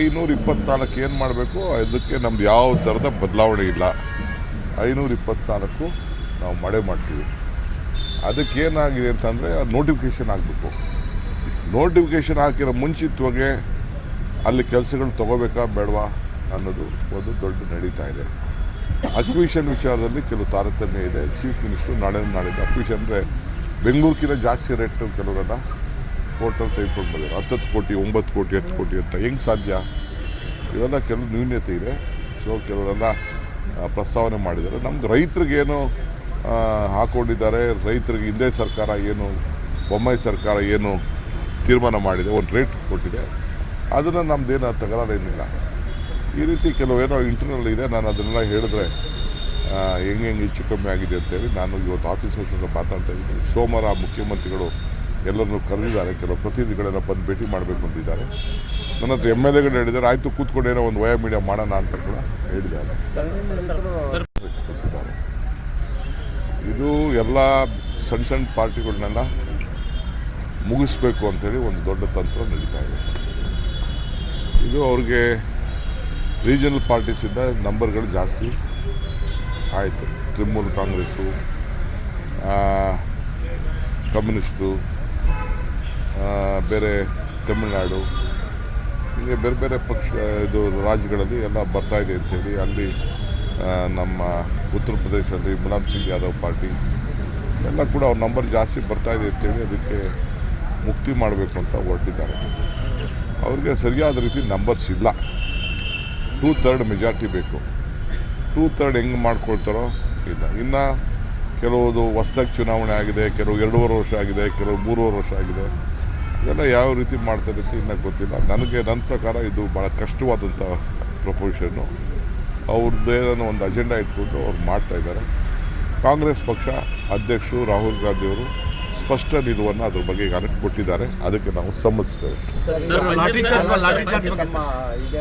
ಐನೂರ ಇಪ್ಪತ್ನಾಲ್ಕು ಏನು ಮಾಡಬೇಕು? ಅದಕ್ಕೆ ನಮ್ದು ಯಾವ ಥರದ ಬದಲಾವಣೆ ಇಲ್ಲ. ಐನೂರ ಇಪ್ಪತ್ನಾಲ್ಕು ನಾವು ಮಳೆ ಮಾಡ್ತೀವಿ. ಅದಕ್ಕೆ ಏನಾಗಿದೆ ಅಂತಂದರೆ ನೋಟಿಫಿಕೇಷನ್ ಆಗಬೇಕು ನೋಟಿಫಿಕೇಷನ್ ಹಾಕಿರೋ ಮುಂಚಿತವಾಗಿ ಅಲ್ಲಿ ಕೆಲಸಗಳು ತಗೋಬೇಕಾ ಬೇಡವಾ ಅನ್ನೋದು ಒಂದು ದೊಡ್ಡ ನಡೀತಾ ಇದೆ. ಅಕ್ವಿಷನ್ ವಿಚಾರದಲ್ಲಿ ಕೆಲವು ತಾರತಮ್ಯ ಇದೆ. ಚೀಫ್ ಮಿನಿಸ್ಟ್ರು ನಾಳೆ ನಾಳೆ ಅಕ್ವಿಷನ್ ಅಂದರೆ ಬೆಂಗಳೂರಿಗಿಂತ ಜಾಸ್ತಿ ರೇಟು ಕೆಲವರೆಲ್ಲ ಕೋರ್ಟಲ್ಲಿ ತೆಗೆದುಕೊಂಡು ಬಂದಿದ್ದಾರೆ. ಹತ್ತತ್ತು ಕೋಟಿ, ಒಂಬತ್ತು ಕೋಟಿ, ಹತ್ತು ಕೋಟಿ ಅಂತ. ಹೆಂಗೆ ಸಾಧ್ಯ? ಇವೆಲ್ಲ ಕೆಲವು ನ್ಯೂನ್ಯತೆ ಇದೆ. ಸೊ ಕೆಲವರೆಲ್ಲ ಪ್ರಸ್ತಾವನೆ ಮಾಡಿದ್ದಾರೆ. ನಮ್ಗೆ ರೈತರಿಗೇನು ಹಾಕೊಂಡಿದ್ದಾರೆ, ರೈತರಿಗೆ ಹಿಂದೆ ಸರ್ಕಾರ ಏನು, ಬೊಮ್ಮಾಯಿ ಸರ್ಕಾರ ಏನು ತೀರ್ಮಾನ ಮಾಡಿದೆ, ಒಂದು ರೇಟ್ ಕೊಟ್ಟಿದೆ. ಅದನ್ನು ನಮ್ಮದೇನು ತಗರಾರೇನಿಲ್ಲ ಈ ರೀತಿ ಕೆಲವೇನೋ ಇಂಟರ್ನಲ್ ಇದೆ. ನಾನು ಅದನ್ನೆಲ್ಲ ಹೇಳಿದ್ರೆ ಹೆಂಗೆ ಹೆಚ್ಚು ಕಮ್ಮಿ ಆಗಿದೆ ಅಂತೇಳಿ ನಾನು ಇವತ್ತು ಆಫೀಸರ್ಸ್ ಹತ್ರ ಮಾತಾಡ್ತಾ ಇದ್ದೀನಿ. ಸೋಮವಾರ ಮುಖ್ಯಮಂತ್ರಿಗಳು ಎಲ್ಲರನ್ನೂ ಕರೆದಿದ್ದಾರೆ. ಕೆಲವು ಪ್ರತಿನಿಧಿಗಳೆಲ್ಲ ಬಂದು ಭೇಟಿ ಮಾಡಬೇಕು ಅಂತಿದ್ದಾರೆ. ನನ್ನ ಹತ್ರ ಎಂ ಎಲ್ ಎಗಳು ಹೇಳಿದ್ದಾರೆ. ಆಯಿತು, ಕೂತ್ಕೊಂಡು ಏನೋ ಒಂದು ವಯ ಮೀಡಿಯಾ ಮಾಡೋಣ ಅಂತ ಕೂಡ ಹೇಳಿದ್ದಾರೆ. ಇದು ಎಲ್ಲ ಸಣ್ಣ ಸಣ್ಣ ಪಾರ್ಟಿಗಳನ್ನೆಲ್ಲ ಮುಗಿಸ್ಬೇಕು ಅಂತೇಳಿ ಒಂದು ದೊಡ್ಡ ತಂತ್ರ ನಡೀತಾ ಇದೆ. ಇದು ಅವ್ರಿಗೆ ರೀಜನಲ್ ಪಾರ್ಟೀಸಿಂದ ನಂಬರ್ಗಳು ಜಾಸ್ತಿ. ಆಯಿತು, ತೃಣಮೂಲ ಕಾಂಗ್ರೆಸ್ಸು ಕಮ್ಯುನಿಸ್ಟು ಬೇರೆ ತಮಿಳುನಾಡು, ಹೀಗೆ ಬೇರೆ ಬೇರೆ ಪಕ್ಷ, ಇದು ರಾಜ್ಯಗಳಲ್ಲಿ ಎಲ್ಲ ಬರ್ತಾ ಇದೆ ಅಂತೇಳಿ ಅಲ್ಲಿ ನಮ್ಮ ಉತ್ತರ ಪ್ರದೇಶದಲ್ಲಿ ಮುಲಾಮ್ ಸಿಂಗ್ ಯಾದವ್ ಪಾರ್ಟಿ, ಎಲ್ಲ ಕೂಡ ಅವ್ರ ನಂಬರ್ ಜಾಸ್ತಿ ಬರ್ತಾ ಇದೆ ಅಂತೇಳಿ ಅದಕ್ಕೆ ಮುಕ್ತಿ ಮಾಡಬೇಕು ಅಂತ ಹೊರಟಿದ್ದಾರೆ. ಅವ್ರಿಗೆ ಸರಿಯಾದ ರೀತಿ ನಂಬರ್ಸ್ ಇಲ್ಲ. ಟೂ ಥರ್ಡ್ ಮೆಜಾರಿಟಿ ಬೇಕು. ಟೂ ಥರ್ಡ್ ಹೆಂಗೆ ಮಾಡ್ಕೊಳ್ತಾರೋ ಇಲ್ಲ. ಇನ್ನು ಕೆಲವುದು ಹೊಸ್ದಾಗಿ ಚುನಾವಣೆ ಆಗಿದೆ, ಕೆಲವು ಎರಡೂವರೆ ವರ್ಷ ಆಗಿದೆ, ಕೆಲವು ಮೂರುವರೆ ವರ್ಷ ಆಗಿದೆ. ಇದೆಲ್ಲ ಯಾವ ರೀತಿ ಮಾಡ್ತಾರೆ ಅಂತ ಇನ್ನೂ ಗೊತ್ತಿಲ್ಲ. ನನಗೆ ನನ್ನ ಪ್ರಕಾರ ಇದು ಭಾಳ ಕಷ್ಟವಾದಂಥ ಪ್ರಪೋಷನ್ನು ಅವ್ರದ್ದು ಏನೋ ಒಂದು ಅಜೆಂಡಾ ಇಟ್ಕೊಂಡು ಅವ್ರು ಮಾಡ್ತಾ ಇದ್ದಾರೆ. ಕಾಂಗ್ರೆಸ್ ಪಕ್ಷ ಅಧ್ಯಕ್ಷರು ರಾಹುಲ್ ಗಾಂಧಿಯವರು ಸ್ಪಷ್ಟ ನಿಲುವನ್ನು ಅದ್ರ ಬಗ್ಗೆ ಈಗಾಗಲೇ ಕೊಟ್ಟಿದ್ದಾರೆ. ಅದಕ್ಕೆ ನಾವು ಸಮ್ಮತಿಸ್ತೇವೆ.